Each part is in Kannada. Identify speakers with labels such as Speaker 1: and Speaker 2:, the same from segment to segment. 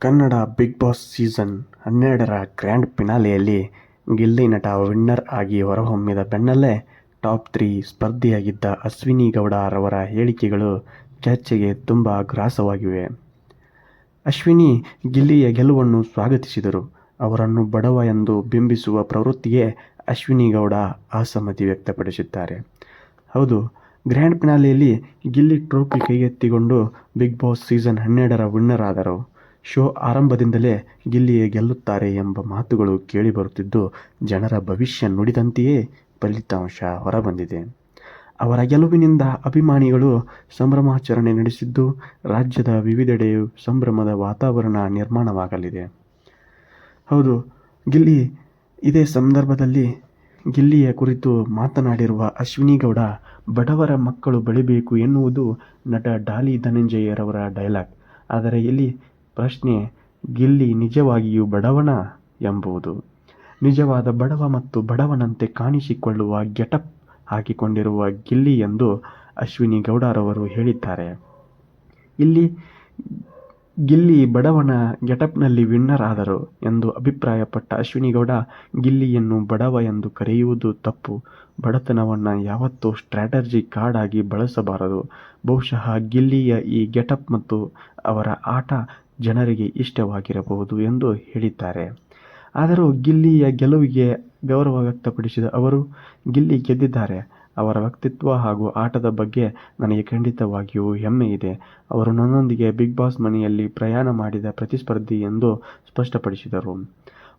Speaker 1: ಕನ್ನಡ ಬಿಗ್ ಬಾಸ್ ಸೀಸನ್ ಹನ್ನೆರಡರ ಗ್ರ್ಯಾಂಡ್ ಫಿನಾಲೆಯಲ್ಲಿ ಗಿಲ್ಲಿ ನಟ ವಿನ್ನರ್ ಆಗಿ ಹೊರಹೊಮ್ಮಿದ ಬೆನ್ನಲ್ಲೇ ಟಾಪ್ ತ್ರೀ ಸ್ಪರ್ಧಿಯಾಗಿದ್ದ ಅಶ್ವಿನಿ ಗೌಡ ರವರ ಹೇಳಿಕೆಗಳು ಚರ್ಚೆಗೆ ತುಂಬ ಗ್ರಾಸವಾಗಿವೆ. ಅಶ್ವಿನಿ ಗಿಲ್ಲಿಯ ಗೆಲುವನ್ನು ಸ್ವಾಗತಿಸಿದರು. ಅವರನ್ನು ಬಡವ ಎಂದು ಬಿಂಬಿಸುವ ಪ್ರವೃತ್ತಿಗೆ ಅಶ್ವಿನಿ ಗೌಡ ಅಸಮ್ಮತಿ ವ್ಯಕ್ತಪಡಿಸಿದ್ದಾರೆ. ಹೌದು, ಗ್ರ್ಯಾಂಡ್ ಫಿನಾಲೆಯಲ್ಲಿ ಗಿಲ್ಲಿ ಟ್ರೋಫಿ ಕೈಗೆತ್ತಿಕೊಂಡು ಬಿಗ್ ಬಾಸ್ ಸೀಸನ್ ಹನ್ನೆರಡರ ವಿನ್ನರ್ ಆದರು. ಶೋ ಆರಂಭದಿಂದಲೇ ಗಿಲ್ಲಿಯೇ ಗೆಲ್ಲುತ್ತಾರೆ ಎಂಬ ಮಾತುಗಳು ಕೇಳಿಬರುತ್ತಿದ್ದು ಜನರ ಭವಿಷ್ಯ ನುಡಿದಂತೆಯೇ ಫಲಿತಾಂಶ ಹೊರಬಂದಿದೆ. ಅವರ ಗೆಲುವಿನಿಂದ ಅಭಿಮಾನಿಗಳು ಸಂಭ್ರಮಾಚರಣೆ ನಡೆಸಿದ್ದು, ರಾಜ್ಯದ ವಿವಿಧೆಡೆಯೂ ಸಂಭ್ರಮದ ವಾತಾವರಣ ನಿರ್ಮಾಣವಾಗಲಿದೆ. ಹೌದು, ಗಿಲ್ಲಿ, ಇದೇ ಸಂದರ್ಭದಲ್ಲಿ ಗಿಲ್ಲಿಯ ಕುರಿತು ಮಾತನಾಡಿರುವ ಅಶ್ವಿನಿ ಗೌಡ, ಬಡವರ ಮಕ್ಕಳು ಬೆಳಿಬೇಕು ಎನ್ನುವುದು ನಟ ಡಾಲಿ ಧನಂಜಯರವರ ಡೈಲಾಗ್ ಆದರೆ ಇಲ್ಲಿ ಪ್ರಶ್ನೆ, ಗಿಲ್ಲಿ ನಿಜವಾಗಿಯೂ ಬಡವನ ಎಂಬುದು ನಿಜವಾದ ಬಡವ ಮತ್ತು ಬಡವನಂತೆ ಕಾಣಿಸಿಕೊಳ್ಳುವ ಗೆಟಪ್ ಹಾಕಿಕೊಂಡಿರುವ ಗಿಲ್ಲಿ ಎಂದು ಅಶ್ವಿನಿ ಗೌಡರವರು ಹೇಳಿದ್ದಾರೆ. ಇಲ್ಲಿ ಗಿಲ್ಲಿ ಬಡವನ ಗೆಟಪ್ನಲ್ಲಿ ವಿನ್ನರ್ ಆದರು ಎಂದು ಅಭಿಪ್ರಾಯಪಟ್ಟ ಅಶ್ವಿನಿ ಗೌಡ, ಗಿಲ್ಲಿಯನ್ನು ಬಡವ ಎಂದು ಕರೆಯುವುದು ತಪ್ಪು. ಬಡತನವನ್ನು ಯಾವತ್ತೂ ಸ್ಟ್ರಾಟಜಿ ಕಾರ್ಡ್ ಆಗಿ ಬಳಸಬಾರದು. ಬಹುಶಃ ಗಿಲ್ಲಿಯ ಈ ಗೆಟಪ್ ಮತ್ತು ಅವರ ಆಟ ಜನರಿಗೆ ಇಷ್ಟವಾಗಿರಬಹುದು ಎಂದು ಹೇಳಿದ್ದಾರೆ. ಆದರೂ ಗಿಲ್ಲಿಯ ಗೆಲುವಿಗೆ ಗೌರವ ವ್ಯಕ್ತಪಡಿಸಿದ ಅವರು, ಗಿಲ್ಲಿ ಗೆದ್ದಿದ್ದಾರೆ. ಅವರ ವ್ಯಕ್ತಿತ್ವ ಹಾಗೂ ಆಟದ ಬಗ್ಗೆ ನನಗೆ ಖಂಡಿತವಾಗಿಯೂ ಹೆಮ್ಮೆ ಇದೆ. ಅವರು ನನ್ನೊಂದಿಗೆ ಬಿಗ್ ಬಾಸ್ ಮನೆಯಲ್ಲಿ ಪ್ರಯಾಣ ಮಾಡಿದ ಪ್ರತಿಸ್ಪರ್ಧಿ ಎಂದು ಸ್ಪಷ್ಟಪಡಿಸಿದರು.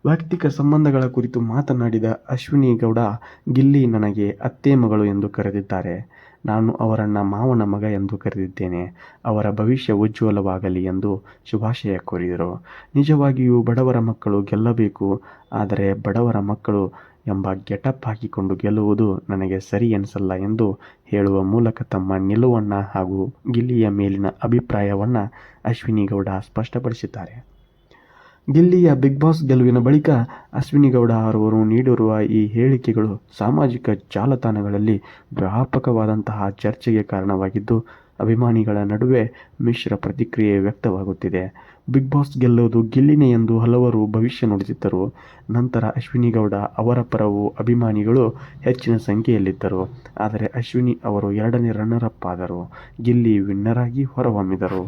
Speaker 1: ವೈಯಕ್ತಿಕ ಸಂಬಂಧಗಳ ಕುರಿತು ಮಾತನಾಡಿದ ಅಶ್ವಿನಿ ಗೌಡ, ಗಿಲ್ಲಿ ನನಗೆ ಅತ್ತೆ ಮಗಳು ಎಂದು ಕರೆದಿದ್ದಾರೆ. ನಾನು ಅವರನ್ನು ಮಾವನ ಮಗ ಎಂದು ಕರೆದಿದ್ದೇನೆ. ಅವರ ಭವಿಷ್ಯ ಉಜ್ವಲವಾಗಲಿ ಎಂದು ಶುಭಾಶಯ ಕೋರಿದರು. ನಿಜವಾಗಿಯೂ ಬಡವರ ಮಕ್ಕಳು ಗೆಲ್ಲಬೇಕು. ಆದರೆ ಬಡವರ ಮಕ್ಕಳು ಎಂಬ ಗೆಟಪ್ ಹಾಕಿಕೊಂಡು ಗೆಲ್ಲುವುದು ನನಗೆ ಸರಿ ಎನಿಸಲ್ಲ ಎಂದು ಹೇಳುವ ಮೂಲಕ ತಮ್ಮ ನಿಲುವನ್ನು ಹಾಗೂ ಗಿಲ್ಲಿಯ ಮೇಲಿನ ಅಭಿಪ್ರಾಯವನ್ನು ಅಶ್ವಿನಿ ಗೌಡ ಸ್ಪಷ್ಟಪಡಿಸಿದ್ದಾರೆ. ಗಿಲ್ಲಿಯ ಬಿಗ್ ಬಾಸ್ ಗೆಲುವಿನ ಬಳಿಕ ಅಶ್ವಿನಿ ಗೌಡ ಅವರು ನೀಡಿರುವ ಈ ಹೇಳಿಕೆಗಳು ಸಾಮಾಜಿಕ ಜಾಲತಾಣಗಳಲ್ಲಿ ವ್ಯಾಪಕವಾದಂತಹ ಚರ್ಚೆಗೆ ಕಾರಣವಾಗಿದ್ದು, ಅಭಿಮಾನಿಗಳ ನಡುವೆ ಮಿಶ್ರ ಪ್ರತಿಕ್ರಿಯೆ ವ್ಯಕ್ತವಾಗುತ್ತಿದೆ. ಬಿಗ್ ಬಾಸ್ ಗೆಲ್ಲುವುದು ಗಿಲ್ಲಿನೇ ಎಂದು ಹಲವರು ಭವಿಷ್ಯ ನುಡಿದಿದ್ದರು. ನಂತರ ಅಶ್ವಿನಿ ಗೌಡ ಅವರ ಪರವು ಅಭಿಮಾನಿಗಳು ಹೆಚ್ಚಿನ ಸಂಖ್ಯೆಯಲ್ಲಿದ್ದರು. ಆದರೆ ಅಶ್ವಿನಿ ಅವರು ಎರಡನೇ ರನ್ನರ್ ಅಪ್ ಆದರು. ಗಿಲ್ಲಿ ವಿನ್ನರ್ ಆಗಿ ಹೊರಹೊಮ್ಮಿದರು.